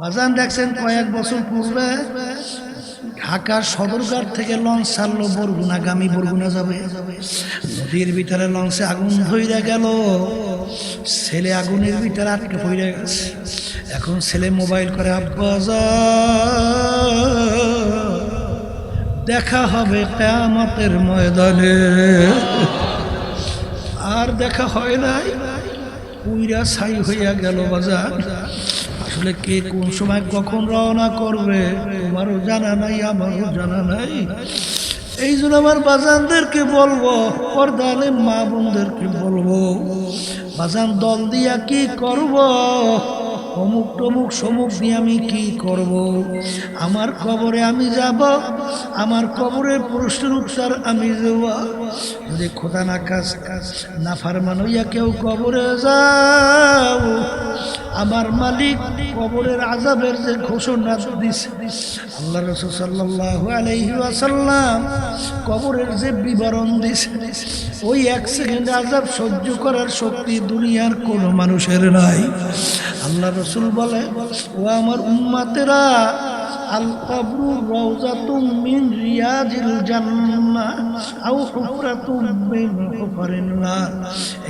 বাজান দেখছেন কয়েক বছর পূর্বে ঢাকার সদরঘাট থেকে লঞ্চ ছাড়লো বরগুনাগামী বরগুনা যাবে। নদীর ভিতরে লঞ্চে আগুন ধইরা গেল। ছেলে আগুনের ভিতরে আটকে পড়ে গেছে। এখন ছেলে মোবাইল করে, আব্বা যা দেখা হবে কেয়ামতের ময়দানে। আর দেখা হয় নাই। পুইরা ছাই হইয়া গেল বাজার। আসলে কে কোন সময় কখন রওনা করবে, তোমারও জানা নাই, আমারও জানা নাই। এই জন্য আমার বাজানদেরকে বলব পর্দালে মা বোনদেরকে বলব, বাজান দল দিয়া কি করব? অমুক টমুক সমুক দিয়ে আমি কি করব? আমার কবরে আমি যাব, আমার কবরের প্রশ্নের উত্তর আমি দেব। যদি খোদা না কাজ না ফারমান হইয়া কেউ কবরে যাও। আমার মালিক কবরের আজাবের যে ঘোষণা আল্লাহ রসুল সাল্লাহ আলহি আসাল্লাম কবরের যে বিবরণ দিছে, ওই এক সেকেন্ড আজাব সহ্য করার শক্তি দুনিয়ার কোনো মানুষের নাই। আল্লাহ রসুল বলে, ও আমার উম্মাতেরা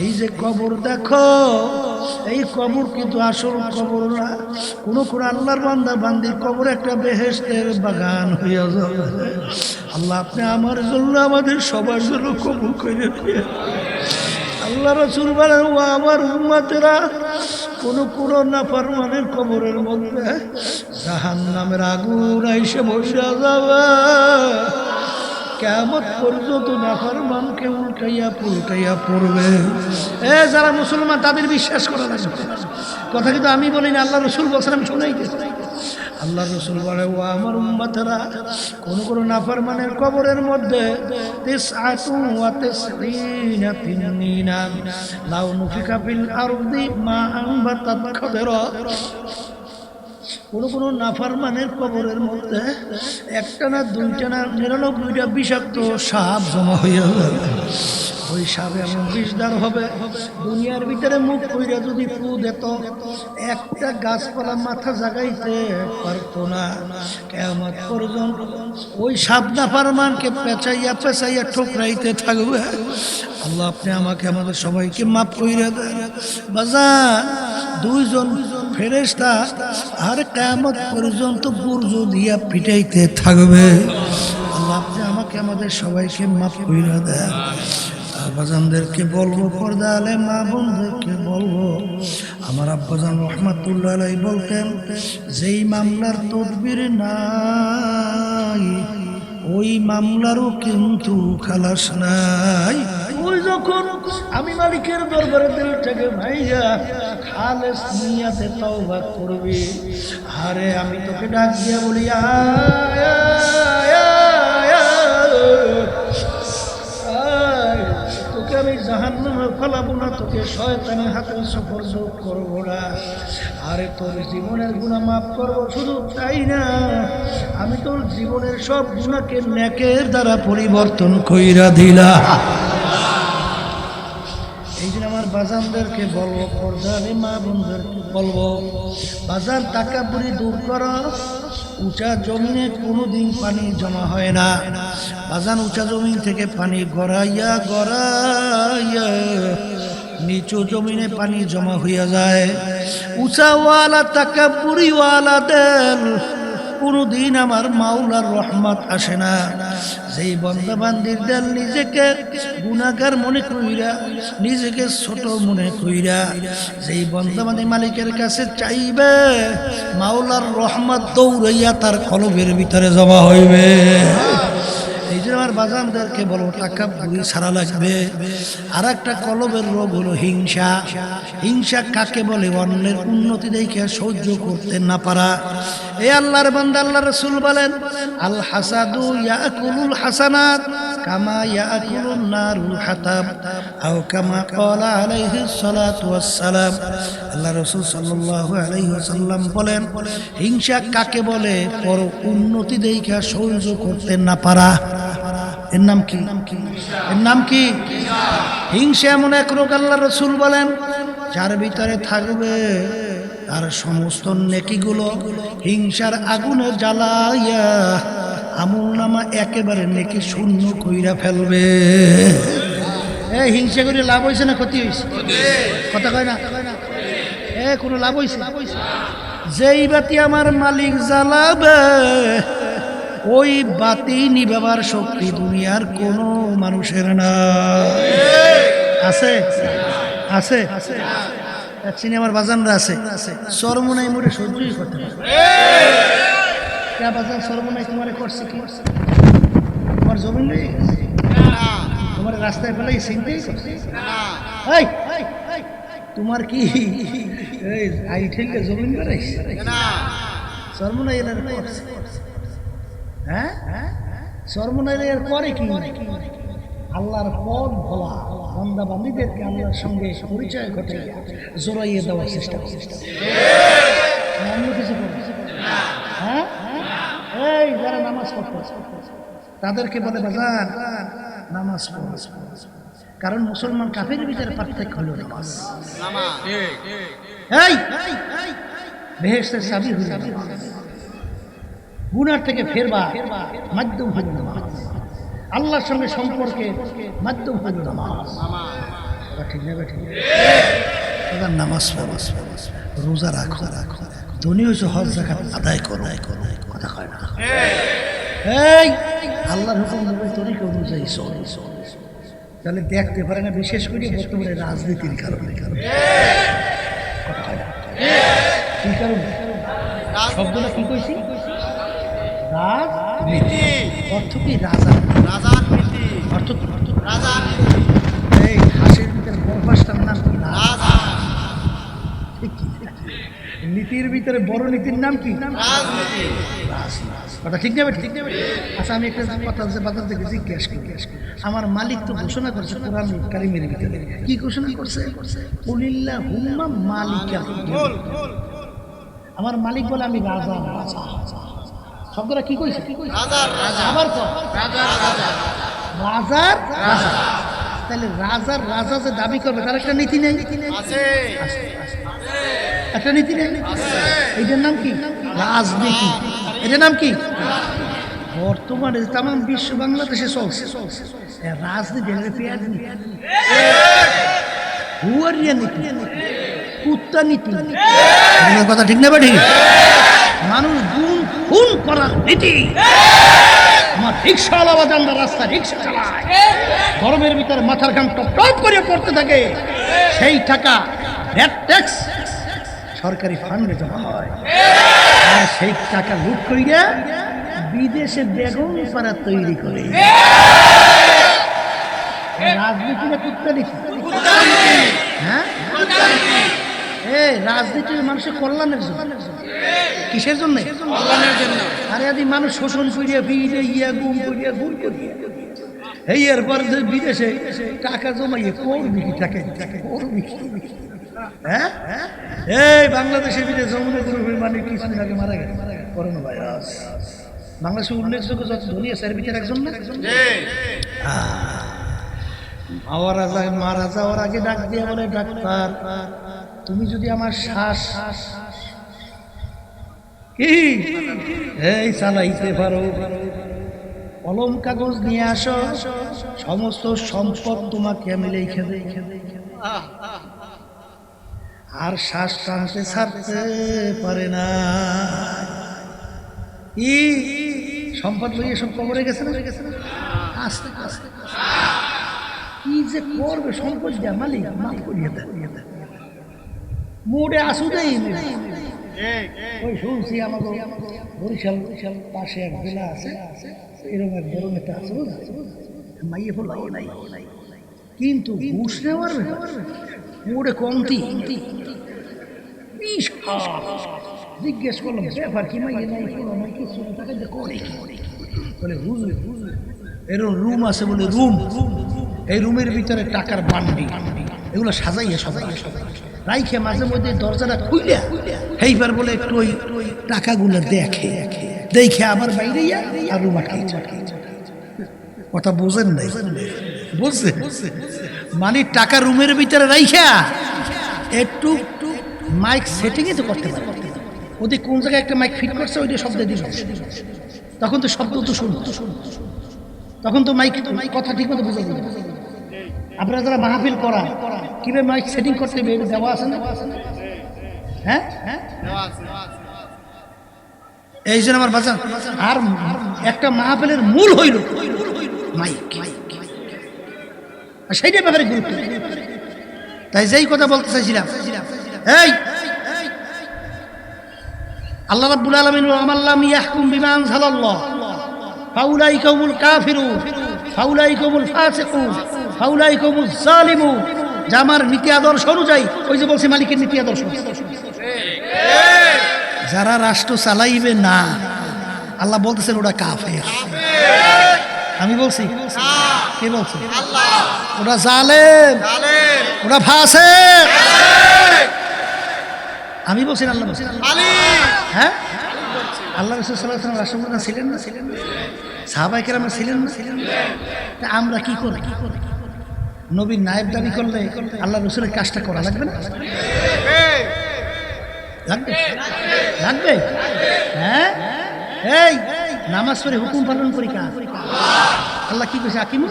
এই যে কবর দেখো, এই কবর কিন্তু আসল কবর না। কোন কোন আল্লাহর বান্দা বান্দির কবর একটা বেহেশতের বাগান হইয়া যাবে। আল্লাহ, আপনি আমার জন্য, আমাদের সবার জন্য কবর করে আল্লাহ রসুল আমার উম্মাতেরা, কোন কোন নাফরমানের কবরের মধ্যে জাহান নামের আগুন আইসে বসে যাবে। কেমন পর্যন্ত নাফরমানকে উল্টাইয়া পুলটাইয়া পড়বে। এ, যারা মুসলমান, তাদের বিশ্বাস করা না কথা কিন্তু আমি বলিনি, আল্লাহ রসুল বলছেন, আমি শুনাই গেছি। আল্লাহ রসুল বলে, ও আমার উম্মাতেরা, কোন কোন নাফরমানের কবরের মধ্যে লাউ নুফিকা ফিল আরদি মা আনবাতাত খাদরা কোন কোন নাফারমানের কবরের মধ্যে একটা না দুইটা না নিরানব্বইটা বিষাক্ত সাপ জমা হইয়া যাবে ওই সাপ এমন বিষদার হবে, দুনিয়ার ভিতরে মুখ কইরা যদি ফু দিত, একটা গাছপালা মাথা জাগাইতে পারতো না। কেমন পর্যন্ত ওই সাপ নাফার নাফারমানকে পেঁচাইয়া পেঁচাইয়া ঠোকরাইতে থাকবে। আল্লাহ আপনি আমাকে, আমাদের সবাইকে মাফ কইরা দেন। বাজার দুইজন ফেরেস্তা আর কেমত পর্যন্ত গুর্জ দিয়া পিটাইতে থাকবে। আল্লাহ আপনি আমাকে, আমাদের সবাইকে মাফ কইরা দেন। আব্বাজানদেরকে বলব পর্দা আলে মা বোনদেরকে বলব, আমার আব্বাজান রহমাতুল্লাহ আলাই বলতেন, যেই মামলার তদবির নাই, ওই মামলারও কিন্তু খালাস নাই। ওই যখন আমি মালিকের দরবারে দিলটাকে ভাইয়া খালেস নিয়াতে তওবা করবি, আরে আমি তোকে ডাক দিয়া বলি। তোকে আমি তোকে হাতে সফর আরে তোর জীবনের গুণা মাফ শুধু না, আমি তোর জীবনের সব গুণাকে ন্যাকের দ্বারা পরিবর্তন কইরা দিলা বাজানদেরকে বলব পর্দারে মা বোনদেরকে বলব, বাজার টাকা বুড়ি দূর করো, উঁচা জমিনে কোনোদিন পানি জমা হয় না। বাজান উঁচা জমিন থেকে পানি গড়াইয়া গড়াইয়া নিচু জমিনে পানি জমা হইয়া যায়। উঁচাওয়ালা টাকা বুড়িওয়ালা দেন কোনোদিন আমার মাওলার রহমত আসে না। যেই বন্ধবান্ধির দেল নিজেকে গুণাগার মনে কইরা, নিজেকে ছোট মনে কইরা, যেই বন্ধবান্ধী মালিকের কাছে চাইবে, মাওলার রহমত দৌড়াইয়া তার কলবের ভিতরে জমা হইবে। আমার বাজানদেরকে বলো, টাকা বুড়ি ছাড়া লাগবে। আর একটা কলবের রোগ হলো হিংসা। হিংসা কাকে বলে? অন্যের উন্নতি দেখে সহ্য করতে না পারা। এ আল্লাহর বান্দা আল্লাহ রসুল বলেন, আল হাসাদু ইয়াকুলুল হাসানাত কামা ইয়াকুলুন নারুল হাতাব আও কামা ক্বালা আলাইহি সালাতু ওয়াসসালাম। আল্লাহ রাসূল সাল্লাল্লাহু আলাইহি ওয়াসাল্লাম বলেন, হিংসা কাকে বলে? পর উন্নতি দেখে সহ্য করতে না পারা। এর নাম কি? এর নাম কি? হিংসা এমন এক রোগ আল্লাহ রসুল বলেন, যার ভিতরে থাকবে আর সমস্ত নেকিগুলো, হিংসার আগুনে জ্বালাইয়া আমুল নামা একেবারে নেকি শূন্য কইরা ফেলবে। এ, হিংসা করে লাভ হয়েছে না ক্ষতি হয়েছে কথা কয় না? এ, কোনো লাভ হয়েছে যেই বাতি আমার মালিক জ্বালাবে ওই বাতি নিবাবার শক্তি দুনিয়ার কোনো মানুষের না। আছে? আছে? সিনেমার বাজানরা আছে। সরমনাই মোড়ে সহ্যই করতে পারে। বাজান, সরমনাই তোমার করছে কি? তোমার জমিন নেই? তোমার রাস্তায় ফেলাই চিনতেই করছে। তোমার কি? আই ঠেললে জমিন বেড়াইছে সরমনাই করছে। হ্যাঁ? করে কি? আল্লাহর পথ ভোলা। বান্দা বান্দিদেরকে আল্লাহর সঙ্গে পরিচয় ঘটে জোরাইয়ে দেওয়ার চেষ্টা করে। অন্য কিছু করে। হ্যাঁ? এই যারা নামাজ পড়তে তাদেরকে বলে বাজান নামাজ কারণ মুসলমান কাফের ভিতরে পার্থক্য হলো নামাজ। এই বেহেস্তের চাবি হলো নামাজ। গুনার থেকে ফেরবা মাধ্যম নামাজ। আল্লাহর সঙ্গে সম্পর্কে মাধ্যম নামাজ। ঠিক না ঠিক নামাজ নামাজ রোজা রাখো। রাখো ধনী হয়েছে, হজ জাকাত আদায় করো। কথা কয় না। এই, আল্লাহর হুকুম তরিকা অনুযায়ী চল চল তাহলে দেখতে পারে না, বিশেষ করে বর্তমানে রাজনীতির কারণে। কারণে কি কারণে? শব্দটা কি কইছি? রাজনীতি অর্থ কি রাজা অর্থ কি? অর্থ কি? এই হাসির ভিতরে বড় পাঁচটার নাম কি? রাজা নীতির ভিতরে বড় নীতির নাম কি। কথা ঠিক নেবে ঠিক নেবে আচ্ছা আমি একটা কথা বাজার থেকে জিজ্ঞেস করি। আমার মালিক তো ঘোষণা করছে কোরআন কারিমের ভিতরে। কি ঘোষণা করছে? কুলিল্লাহ হুম্মা মালিকা। আমার মালিক বলে আমি রাজা রাজা। শব্দটা কি কইছে? আবার কর। রাজার রাজা। তাহলে রাজার রাজা যে দাবি করবে তার একটা নীতি নেই। আছে, আছে। একটা নীতি নেই। এটার নাম কি? রাজনীতি। এটার নাম কি? বর্তমানে তাম বিশ্ব বাংলাদেশে চলছে এ রাজনীতি হুয়ারিয়া নীতি। কুত্তা নীতি। কথা ঠিক না বা ঠিক? মানুষ খুন করার নীতি আমার রিক্সাওয়ালা বাজানরা রাস্তা রিক্সা চালায়। গরমের ভিতরে মাথার ঘাম টপ টপ করে পড়তে থাকে। সেই টাকা ট্যাক্স সরকারি ফান্ডে জমা হয়। সেই টাকা লুট করিয়া বিদেশে বেগম পাড়া তৈরি করে। রাজনীতি কুত্তা হ্যাঁ? এই রাজনীতি মানুষের কল্যাণের জন্য। কিসের জন্য? আরে আদি মানুষ শোষণ করিয়া ফিরে ইয়া গুম করিয়া গুম করিয়া। এই এরপর যে বিদেশে টাকা জমাইয়ে করবি কি টাকা করবি? হ্যাঁ? এই বাংলাদেশের বিদেশে যমুনা গ্রুপের মানে কিছুদিন আগে মারা গেছে। করোনা ভাইরাস বাংলাদেশের উল্লেখযোগ্য যত ধনী আছে এর ভিতরে একজন না? যায় মারা যাওয়ার আগে ডাক দিয়ে বলে ডাক্তার। তুমি যদি আমার শ্বাস কি? এই চালাইতে পারো। কলম কাগজ নিয়ে আসো। সমস্ত সম্পদ তোমাকে আমি আর শ্বাস টানতে ছাড়তে পারে না। ই সম্পদ লইয়ে সব কবরে গেছে না? গেছে না আস্তে আস্তে। কি যে করবে সম্পদ যা মালিক, মাফ করিয়ে দেন মোড়ে আসু দেই ওই শুনছি আমাকে বরিশাল বরিশাল পাশে এক জেলা আছে এরকম এক বড় নেতা আছে? মাইয়ে হলো নাই। কিন্তু ঘুষ নেওয়ার মোড়ে কমতি। জিজ্ঞেস করলাম ব্যাপার কি মাইয়ে নাই নাই কিছু টাকা করে কি বলে বুঝলে বুঝলে এরকম রুম আছে বলে রুম। এই রুমের ভিতরে টাকার বান্ডি। এগুলো সাজাইয়া সাজাইয়া সাজাইয়া রাইখে মাঝে মধ্যে দরজাটা খুইলে। এইবার বলে একটু ওই টাকাগুলো দেখে। দেখে আবার বাইরে আর রুম আটকাই কথা বোঝেন নাই। বুঝছে মানে টাকা রুমের ভিতরে রাইখা, একটু মাইক সেটিংই তো করতে পারে। ওদের কোন জায়গায় একটা মাইক ফিট করছে, ওইটা শব্দ দিয়ে তখন তো শব্দ তো শুন তখন তো মাইক, কথা ঠিক মতো বুঝে যাবে আপনারা যারা মাহফিল করা কীভাবে মাইক সেটিং করতে হবে দেওয়া আছে না? হ্যাঁ? এই জন্য আমার বাজান, আর একটা মাহফিলের মূল হইল মাইক। ব্যাপারে গুরুত্ব। তাই যেই কথা বলতে চাইছিলাম, এই! আল্লাহ রাব্বুল আলামিন আমাল্লাম ইয়াহকুম বিমা আনজালাল্লাহ ফাউলাইকা হুমুল কাফিরুন ফাউলাইকা হুমুল ফাসিকুন। ফাউলাইকা হুমুজ জালিমুন যা আমার নীতি আদর্শ অনুযায়ী, ওই যে বলছে মালিকের নীতি আদর্শ। যারা রাষ্ট্র চালাইবে না, আল্লাহ বলতেছেন ওটা কাফের। আমি বলছি, কে বলছে? ওটা জালেম। ওটা ফাসে আমি বলছি আল্লাহ বলছি। হ্যাঁ? আল্লাহ রসুল রাষ্ট্রপ্রধান ছিলেন না ছিলেন না? সাহাবাই কেরাম ছিলেন না? ছিলেন আমরা কি করি কি করি? নবীর নায়েব দাবি করলে আল্লাহ রসুলের কাজটা করা লাগবে না? লাগবে? লাগবে? হ্যাঁ? এই, নামাজ পড়ে হুকুম পালন করি কাজ আল্লাহ কি কইছে আকিম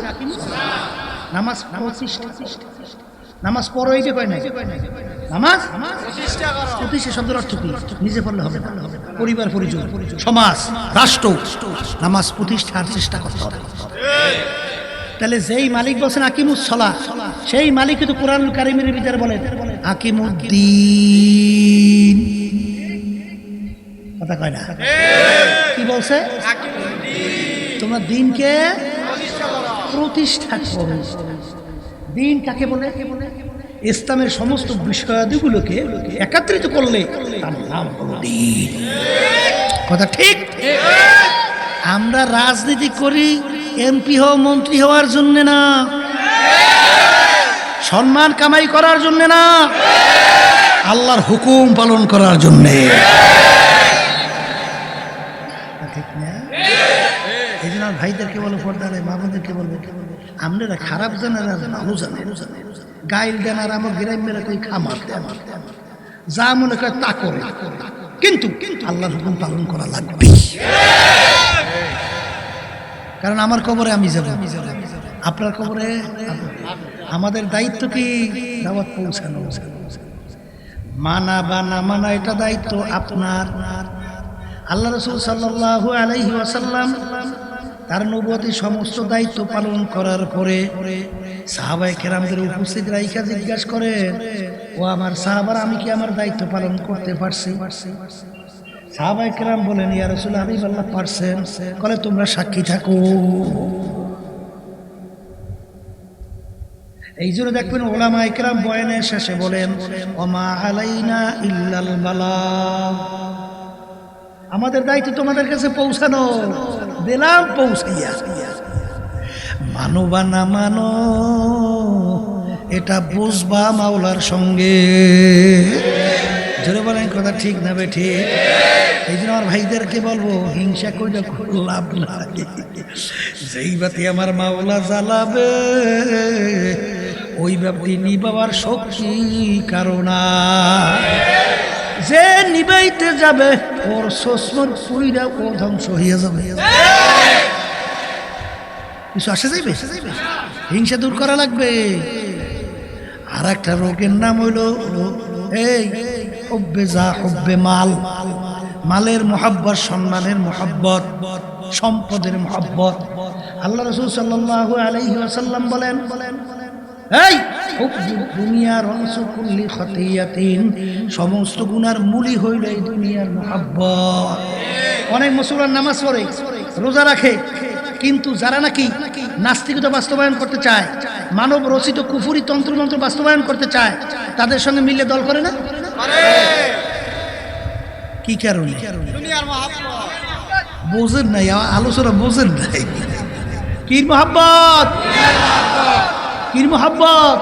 নামাজ নামাজ পড়ো এই যে কয় নাই? নামাজ? প্রতিষ্ঠা শব্দের অর্থ কি? নিজে পড়লে হবে না। পরিবার, পরিজন, সমাজ, রাষ্ট্র, নামাজ প্রতিষ্ঠার চেষ্টা করতে হবে। তাহলে যেই মালিক বলছেন আকিমুসলা সেই মালিক কিন্তু কোরআন কারিমের বিচার বলেন আকিমুদ্দিন। কথা কয় না? কি বলছে? তোমরা দিনকে প্রতিষ্ঠা করো। দিন কাকে বলে? ইসলামের সমস্ত বিষয়াদিগুলোকে একাত্রিত করলে তার নাম হলো দিন। কথা ঠিক? আমরা রাজনীতি করি এমপি হও, মন্ত্রী হওয়ার জন্য না। সম্মান কামাই করার জন্য না। আল্লাহর হুকুম পালন করার জন্যে। এই জন্য ভাইদেরকে বলো পর্দারে মা বোনদেরকে বলব? আপনারা খারাপ জানেন আর ভালো জানেন। গাইল দেন আর আমার গ্রামের কই খামার আমার যা মনে করে তা করে। কিন্তু আল্লাহর হুকুম পালন করা লাগবে। কারণ আমার কবরে আমি যাব। আপনার কবরে আমাদের দায়িত্ব কি? দাওয়াত পৌঁছানো। মানা বা না মানা, এটা দায়িত্ব আপনার। আল্লাহ রসুল সাল্লাহ আলাইহি ওয়াসাল্লাম তার নবতী সমস্ত দায়িত্ব পালন করার পরে সাহাবাই কেরামদের উপস্থিত রাইকা জিজ্ঞাসা করে, ও আমার সাহাবার, আমি কি আমার দায়িত্ব পালন করতে পারছি? সাহাবাই কেরাম বলেন, ইয়া রসুল হাবিব আল্লাহ পারছেন কলে তোমরা সাক্ষী থাকো। এই জন্য দেখবেন ওলামা ইকরাম বয়ানের শেষে বলেন, ওমা আলাইনা ইল্লাল বালা। আমাদের দায়িত্ব তোমাদের কাছে পৌঁছানো দিলাম পৌঁছাইয়া। মানো বা না মানো, এটা বুঝবা মাওলার সঙ্গে। জোরে বলেন, কথা ঠিক না বে ঠিক? এই জন্য আমার ভাইদেরকে বলব, হিংসা করলে লাভ লাগে যেই বাতি আমার মাওলা জ্বালাবে, ওই ব্যাপারটি নিবাবার শক্তি কারণা যে নিবাইতে যাবে, ওর সসমর পুইরা ও ধ্বংস হইয়া যাবে। কিছু আসে যাইবে? হিংসা দূর করা লাগবে। আর একটা রোগের নাম হইল, এই, হব্বে যা হব্বে মাল। মালের মোহাব্বত, সম্মানের মোহাব্বত, সম্পদের মোহাব্বত। আল্লাহ রসুল সাল্লাহ আলাইহি আসাল্লাম বলেন বলেন এই সমস্ত গুনার মূলই হইল এই দুনিয়ার মোহাব্বত। অনেক মুসলমান নামাজ পড়ে, রোজা রাখে, কিন্তু যারা নাকি নাস্তিকতা বাস্তবায়ন করতে চায় মানব রচিত কুফুরি তন্ত্রমন্ত্র বাস্তবায়ন করতে চায়, তাদের সঙ্গে মিলে দল করে না? কি কারণে? বোঝেন নাই আলোচনা বোঝেন নাই। কির মোহাব্বত? কির মোহাব্বত?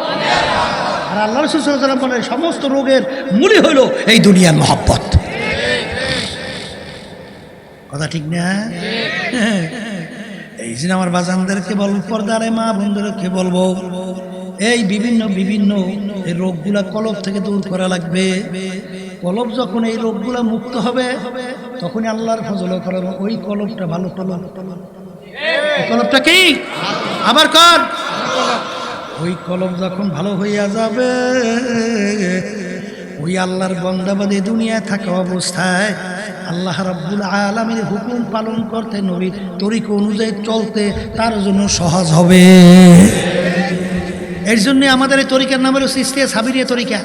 আর আল্লাহ রসুল সাল্লাম সমস্ত রোগের মূলই হইল এই দুনিয়ার মোহাব্বত। কথা ঠিক না? এই জন্য আমার বাজানদেরকে বলব পর্দারে মা বন্ধুদেরকে বলব এই বিভিন্ন বিভিন্ন রোগগুলা কলব থেকে দূর করা লাগবে। কলব যখন এই রোগগুলো মুক্ত হবে, তখনই আল্লাহর ফজল করাবো ওই কলবটা ভালো ওই কলবটা কি? আবার কর। ওই কলম যখন ভালো হইয়া যাবে, ওই আল্লাহর বন্দাবাদী দুনিয়ায় থাকা অবস্থায় আল্লাহ রাব্বুল আলমের হুকুম পালন করতে, নবীর তরিকা অনুযায়ী চলতে তার জন্য সহজ হবে। এর জন্য আমাদের এই তরিকার নাম হলো সিস্তিয়া সাবিরিয়া তরিকা।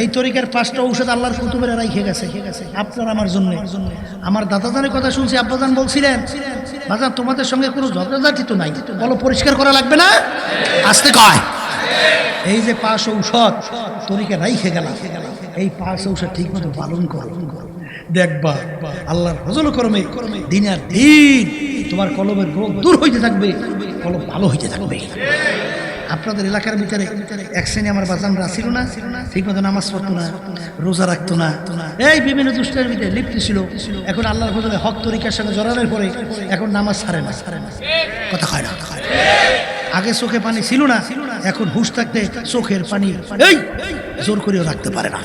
এই তরিকার পাঁচটা ঔষধ আল্লাহর কুতুবের রাইখে গেছে। আপনার আমার জন্য। আমার দাদাদানের কথা শুনছি, আব্বাজান বলছিলেন, বাজান, তোমাদের সঙ্গে কোনো ঝগড়াঝাটি তো নাই। বলো, পরিষ্কার করা লাগবে না? আসতে কয়। এই যে পাঁচ ঔষধ তরিকা রাইখে গেল এই পাঁচ ঔষধ ঠিক মতো পালন করো। দেখবা, আল্লাহর ফজল করমে, দিন আর দিন তোমার কলমের রোগ দূর হইতে থাকবে, কলম ভালো হইতে থাকবে। আপনাদের এলাকার ভিতরে এক শ্রেণি আমার বাজানরা ছিল না ঠিক মতো নামাজ পড়তো না, রোজা রাখতো না। এই বিভিন্ন দুষ্টের ভিতরে লিপ্ত ছিল। এখন আল্লাহর ফজলে হক তরিকার সঙ্গে জড়ানোর পরে এখন নামাজ ছাড়ে না। ছাড়ে না কথা হয় না। আগে চোখে পানি ছিল না, এখন হুশ থাকতে চোখের পানি এই জোর করেও রাখতে পারে না।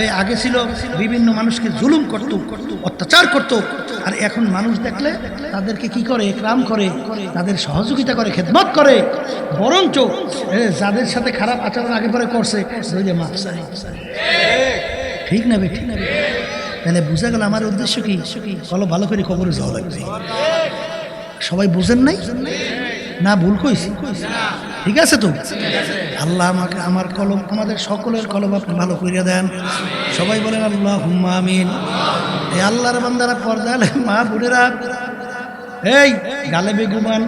এই আগে ছিল বিভিন্ন মানুষকে জুলুম করত, অত্যাচার করত আর এখন মানুষ দেখলে তাদেরকে কি করে? একরাম করে। তাদের সহযোগিতা করে, খেদমত করে। বরঞ্চ যাদের সাথে খারাপ আচরণ আগে পরে করছে। ঠিক না বে, ঠিক না বে? তাহলে বুঝা গেল আমার উদ্দেশ্য কি? চলো ভালো করে খবরে যাওয়া লাগবে। সবাই বুঝেন নাই? না, ভুল কইছি। ঠিক আছে তো? আল্লাহ আমাকে আমার কলম আমাদের সকলের কলম আপনি ভালো করিয়া দেন। সবাই বলেন আল্লাহ হুম্মা এই আল্লাহর বান্দারা পর্দালে মা বুড়েরা এই গালে বেগুমান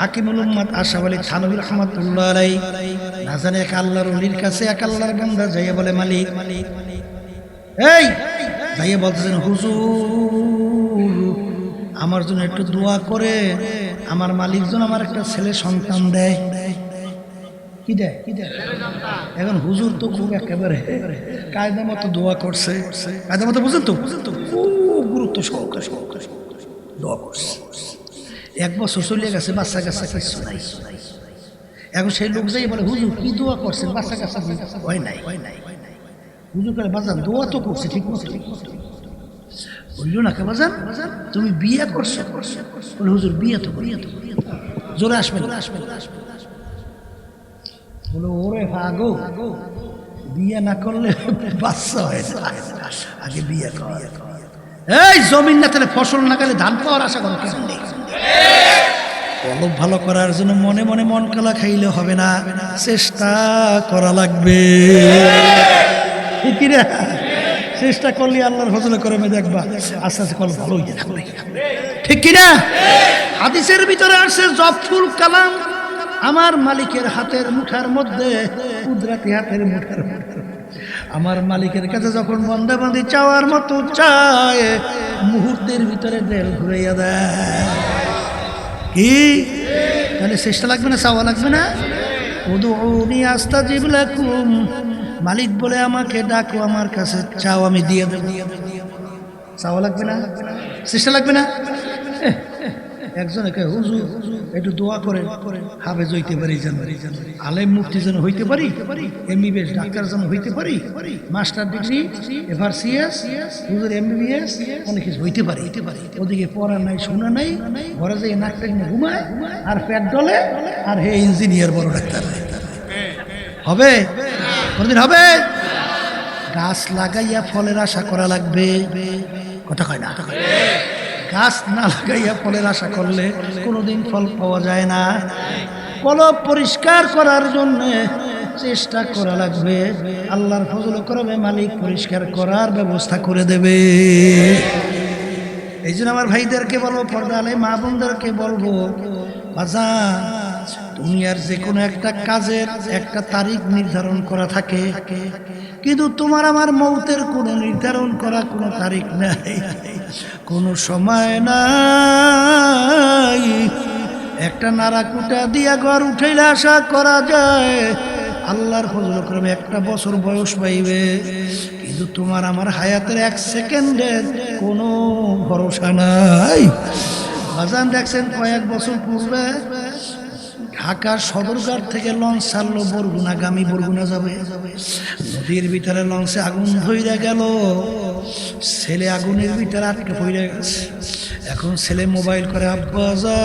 হাকিমুল উম্মাদ আশাফ আলী থানবীর রহমাতুল্লাহ আলাই, না জানে এক আল্লাহর অলির কাছে এক আল্লাহর বান্দা যাইয়া বলে, মালিক। এই যাইয়া বলতেছেন, হুজুর, আমার জন্য একটু দোয়া করে, আমার মালিক যেন আমার একটা ছেলে সন্তান দেয়। কি দেয়? কি দেয়? এখন হুজুর তো খুব একেবারে কায়দা মতো দোয়া করছে। কায়দা মতো বুঝেন তো? বুঝেন তো খুব গুরুত্ব সহকারে সহকারে দোয়া করছে। এক বছর চলে গেছে, বাচ্চা কাচ্চা কিছু নাই। এখন সেই লোক যাই বলে, হুজুর, কি দোয়া করছেন? বাচ্চা কাচ্চা হয় নাই হয় নাই। হুজুর করে বাজান, দোয়া তো করছে, ঠিক মতো। ঠিক বলল, না বাজান? তুমি বিয়ে করছ? বলে, হুজুর, বিয়ে তো বিয়ে তো জোরে আসবে আসবে আসবে বলো, ওরে ভাগো বিয়ে না করলে বাচ্চা হয় না আগে বিয়ে কর। এই জমিন না তাহলে ফসল না গেলে ধান পাওয়ার আশা করো কেন নেই কলম ভালো করার জন্য মনে মনে মন কালা খাইলে হবে না, চেষ্টা করা লাগবে। ঠিক কি রে? চেষ্টা করলে আল্লাহর ফজলে করে মে দেখবা, আস্তে আস্তে কলম ভালো হয়ে ঠিক কি না হাদিসের ভিতরে আসছে, জফুল কালাম আমার মালিকের হাতের মুঠার মধ্যে, কুদরাতি হাতের মুঠার আমার মালিকের কাছে যখন বন্ধে বন্দি চাওয়ার মতো চায়, মুহূর্তের ভিতরে দেল ঘুরাইয়া দেয়। কি? তাহলে চেষ্টা লাগবে না, চাওয়া লাগবে না? উদুনি আস্তা জিবলাকুম মালিক বলে, আমাকে ডাকো, আমার কাছে চাও, আমি দিয়ে দেবো। চাওয়া লাগবে না? চেষ্টা লাগবে না? একজন একে হুজুর, একটু দোয়া করে হাফেজ হইতে পারি যেন। আলেম মুফতি যেন হইতে পারি এমবিবিএস ডাক্তার যেন হইতে পারি, মাস্টার ডিগ্রি এভার সিএস হুজুর এমবিবিএস অনেক কিছু হইতে পারি। ওদিকে পড়া নাই, শোনা নাই, ঘরে যাই নাক টেনে ঘুমায়, আর পেট ডলে, আর হে ইঞ্জিনিয়ার বড় ডাক্তার। হবে? কোনদিন হবে? গাছ লাগাইয়া ফলের আশা করা লাগবে। কথা কয় না। কথা কয়। গাছ না লাগাইয়া ফলের আশা করলে কোনোদিন ফল পাওয়া যায় না। কলব পরিষ্কার করার জন্য চেষ্টা করা লাগবে। আল্লাহর ফজল করবে মালিক পরিষ্কার করার ব্যবস্থা করে দেবে। এই জন্য আমার ভাইদেরকে বলব পর্দালে মা বোনদেরকে বলব বাজা দুনিয়ার যে কোনো একটা কাজের একটা তারিখ নির্ধারণ করা থাকে, কিন্তু তোমার আমার মৌতের কোনো নির্ধারণ করা কোনো তারিখ নাই, কোনো সময় নাই। একটা নাড়া কুটা দিয়া ঘর উঠাইলে আশা করা যায়, আল্লাহর ফজল ক্রমে একটা বছর বয়স পাইবে, কিন্তু তোমার আমার হায়াতের এক সেকেন্ডের কোনো ভরসা নাই। বাজান দেখছেন কয়েক বছর পূর্বে ঢাকার সদরঘাট থেকে লঞ্চ ছাড়লো বরগুনাগামী বরগুনা যাবে। নদীর ভিতরে লঞ্চে আগুন ধইরা গেল। ছেলে আগুনের ভিতরে আটকে পড়ে গেছে। এখন ছেলে মোবাইল করে, আব্বা, যা।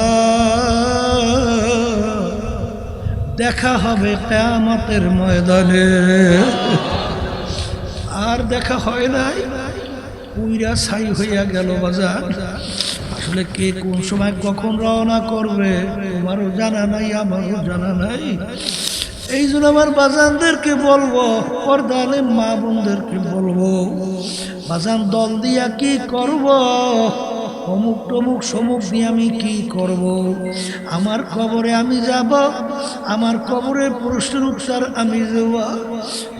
দেখা হবে কেয়ামতের ময়দানে। আর দেখা হয় নাই। উইরা ছাই হইয়া গেল বাজার। আসলে কে কোন সময় কখন রওনা করবে, তোমারও জানা নাই, আমারও জানা নাই। এই জন্য আমার বাজানদেরকে বলব পর্দালে মা বোনদেরকে বলব, বাজান দল দিয়া কি করব? অমুক টমুক সমুক দিয়ে আমি কি করব? আমার কবরে আমি যাব, আমার কবরের প্রশ্নের উত্তর আমি দেব।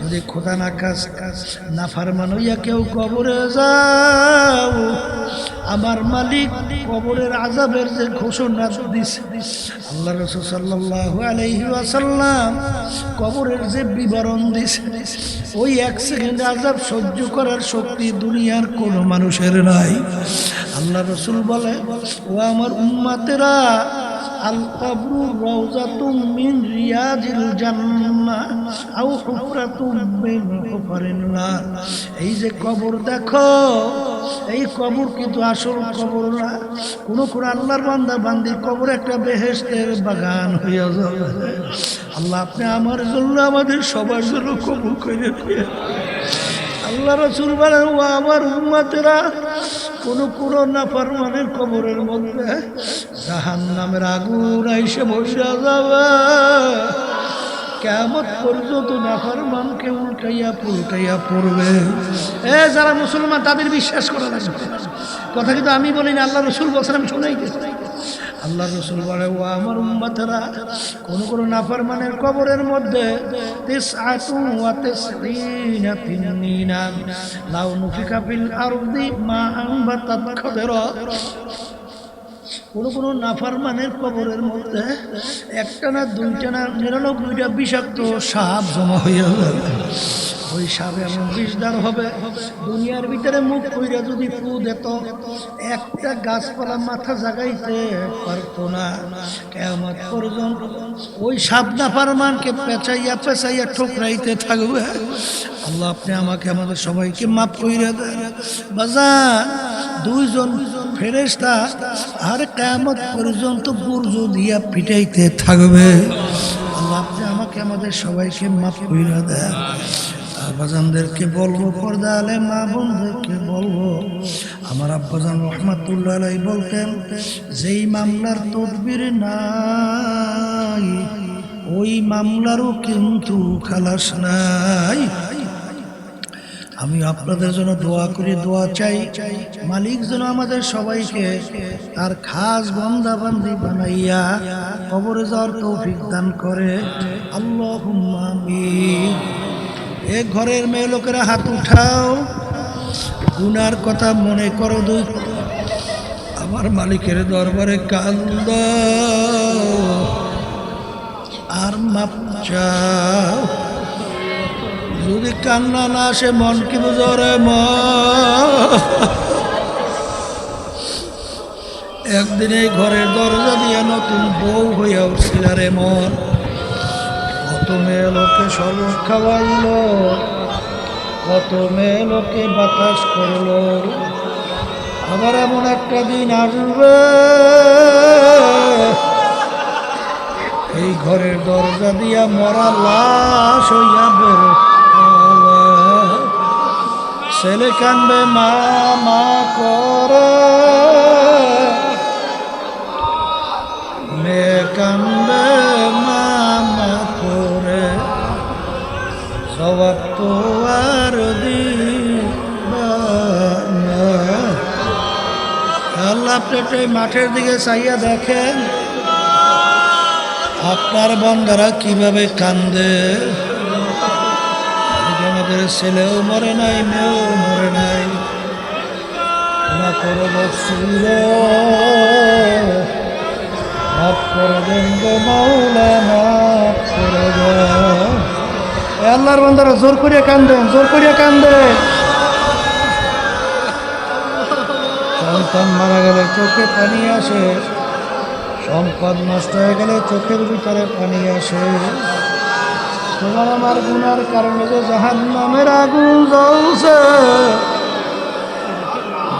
যদি খোদা না কাজ কাজ না ফারমান হইয়া কেউ কবরে যাও। আমার মালিক কবরের আজাবের যে ঘোষণা দিছে, আল্লাহ রসুল সাল্লাহ আলাইহি ওয়াসাল্লাম কবরের যে বিবরণ দিছে, ওই এক সেকেন্ড আজাব সহ্য করার শক্তি দুনিয়ার কোনো মানুষের নাই। আল্লাহ রসুল বলে ও আমার উম্মাতেরা, আল কবরু রওজাতুম মিন রিয়াজিল জান্নাহ আও হুফরাতুম মিন হুফারিন নার। এই যে কবর দেখো, এই কবর কিন্তু আসল কবর না। কোন কোন আল্লাহর বান্দা বান্দির কবর একটা বেহেশতের বাগান হইয়া যাবে। আল্লাহ আপনি আমার জন্য, আমাদের সবার জন্য কবর করে আল্লাহ রসুল বলেন ও আমার উম্মাতেরা কোন না নাফরমানের কবরের মধ্যে জাহান নামের আগুন আইসে বসে যাবে। কেমন পর্যন্ত নাফরমানকে উল্টাইয়া পুলটাইয়া পড়বে। এ, যারা মুসলমান, তাদের বিশ্বাস করা কথা কিন্তু আমি বলি না আল্লাহ রসুল বসলাম আমি শোনাই আল্লাহ রসুল বলে, ও আমার উম্মাতেরা, কোন কোন নাফরমানের কবরের মধ্যে লাউ নুফিকা ফিল আরদি মা আনবাতাত খাদরা কোন কোন নাফারমানের কবরের মধ্যে একটা না দুইটা না নিরানব্বইটা বিষাক্ত সাপ জমা হইয়া যাবে ওই সাপ এমন বিষদার হবে। দুনিয়ার ভিতরে মুখ কইরা যদি ফু দিত, একটা গাছপালা মাথা জাগাইতে পারতো না। কেমন পর্যন্ত ওই সাপ নাফারমানকে পেঁচাইয়া পেঁচাইয়া ঠোকরাইতে থাকবে। আল্লাহ আপনি আমাকে, আমাদের সবাইকে মাফ কইরা দেন। বাজার দুইজন ফেরেস্তা আর কেমত পর্যন্ত গুর্জ দিয়া পিটাইতে থাকবে। আল্লাহ আপনি আমাকে, আমাদের সবাইকে মাফ কইরা দেন। আর বাজানদেরকে বলব পর্দা আলে মা বোনদেরকে বলব, আমার আব্বাজান রহমাতুল্লাহ বলতেন, যেই মামলার তদবির নাই, ওই মামলারও কিন্তু খালাস নাই। আমি আপনাদের জন্য দোয়া করি, দোয়া চাই। মালিক যেন আমাদের সবাইকে তার খাস বন্দা বান্দি বানাইয়া কবরে যাওয়ার তৌফিক দান করে। আল্লাহ এ ঘরের মেয়ে লোকেরা হাত উঠাও। গুনার কথা মনে করো দুই। আমার মালিকের দরবারে কান্দ। আর মাপ চাও। যদি কান্না না আসে, মন কি বুঝরে ম একদিন এই ঘরের দরজা দিয়ে নতুন বউ হইয়া উঠছিল রে মন। মেয়ে লোকে সবক খাওয়াইল কত মেয়ে লোকে বাতাস করল। আবার এমন একটা দিন আসবে, এই ঘরের দরজা দিয়া মরা লাশ হইয়া বের ছেলে কানবে, মা মা, করে। মেয়ে কানবে আপনি মাঠের দিকে চাইয়া দেখেন। আপনার বন্ধারা কীভাবে কান্দে। আমাদের ছেলেও মরে নাই, মেয়েও মরে নাই। আল্লাহর বন্ধারা জোর করিয়া কান্দেন, জোর করিয়া কান্দে। সন্তান মারা গেলে চোখে পানি আসে। সম্পদ নষ্ট হয়ে গেলে চোখের ভিতরে পানি আসে। তোমার আমার গুনার কারণে যে জাহান নামের আগুন জ্বলছে।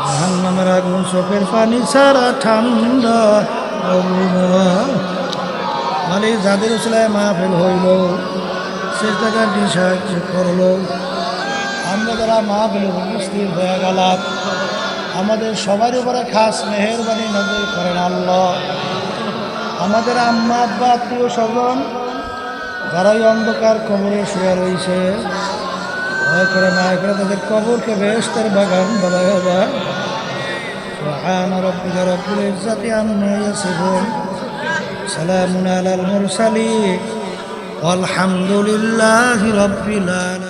জাহান নামের আগুন চোখের পানি ছাড়া ঠান্ডা মানে যাদের উসলায় মাহফিল হইল। সে জায়গাটি সাহায্য করল। আমরা যারা মাহফিল উপস্থিত হয়ে গেলাম আমাদের সবার উপরে খাস মেহরবানি নজর করেন আল্লাহ আমাদের আম্মা আব্বা আত্মীয় স্বজন যারা এই অন্ধকার কবরে শুয়ে রয়েছে দয়া করে মায়া করে তাদের কবরকে বেহস্তের বাগান বলা যায় سبحان ربك رب العزة عما يصفون سلام على المرسلين والحمد لله رب العالمين